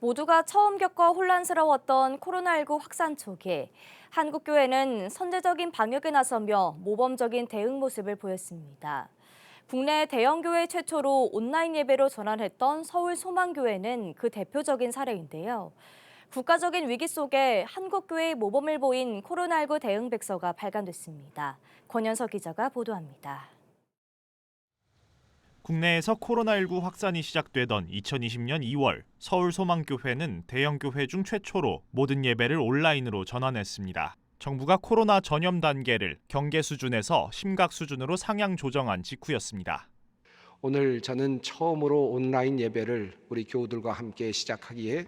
모두가 처음 겪어 혼란스러웠던 코로나19 확산 초기 한국교회는 선제적인 방역에 나서며 모범적인 대응 모습을 보였습니다. 국내 대형교회 최초로 온라인 예배로 전환했던 서울 소망교회는 그 대표적인 사례인데요. 국가적인 위기 속에 한국교회의 모범을 보인 코로나19 대응 백서가 발간됐습니다. 권현석 기자가 보도합니다. 국내에서 코로나19 확산이 시작되던 2020년 2월 서울 소망교회는 대형 교회 중 최초로 모든 예배를 온라인으로 전환했습니다. 정부가 코로나 전염 단계를 경계 수준에서 심각 수준으로 상향 조정한 직후였습니다. 오늘 저는 처음으로 온라인 예배를 우리 교우들과 함께 시작하기에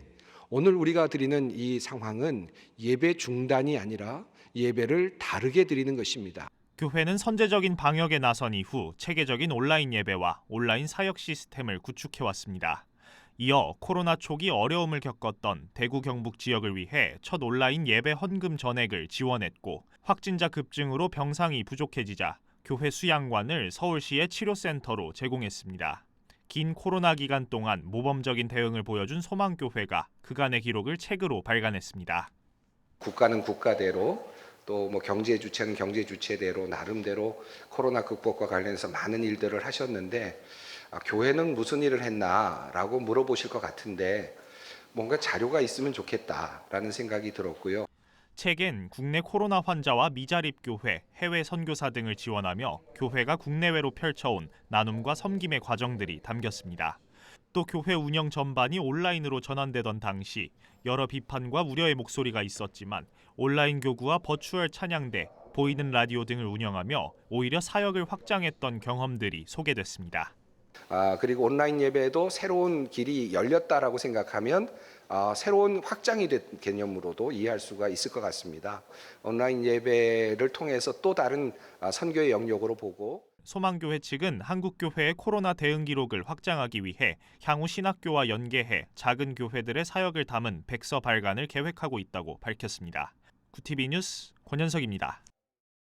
오늘 우리가 드리는 이 상황은 예배 중단이 아니라 예배를 다르게 드리는 것입니다. 교회는 선제적인 방역에 나선 이후 체계적인 온라인 예배와 온라인 사역 시스템을 구축해 왔습니다. 이어 코로나 초기 어려움을 겪었던 대구 경북 지역을 위해 첫 온라인 예배 헌금 전액을 지원했고 확진자 급증으로 병상이 부족해지자 교회 수양관을 서울시의 치료센터로 제공했습니다. 긴 코로나 기간 동안 모범적인 대응을 보여준 소망교회가 그간의 기록을 책으로 발간했습니다. 국가는 국가대로 또 뭐 경제 주체는 경제 주체대로 나름대로 코로나 극복과 관련해서 많은 일들을 하셨는데 아, 교회는 무슨 일을 했나라고 물어보실 것 같은데 뭔가 자료가 있으면 좋겠다라는 생각이 들었고요. 책엔 국내 코로나 환자와 미자립 교회, 해외 선교사 등을 지원하며 교회가 국내외로 펼쳐온 나눔과 섬김의 과정들이 담겼습니다. 또 교회 운영 전반이 온라인으로 전환되던 당시 여러 비판과 우려의 목소리가 있었지만 온라인 교구와 버추얼 찬양대, 보이는 라디오 등을 운영하며 오히려 사역을 확장했던 경험들이 소개됐습니다. 아, 그리고 온라인 예배도 새로운 길이 열렸다라고 생각하면 아, 새로운 확장이 된 개념으로도 이해할 수가 있을 것 같습니다. 온라인 예배를 통해서 또 다른 아, 선교의 영역으로 보고 소망교회 측은 한국교회의 코로나 대응 기록을 확장하기 위해 향후 신학교와 연계해 작은 교회들의 사역을 담은 백서 발간을 계획하고 있다고 밝혔습니다. 구티비 뉴스 권현석입니다.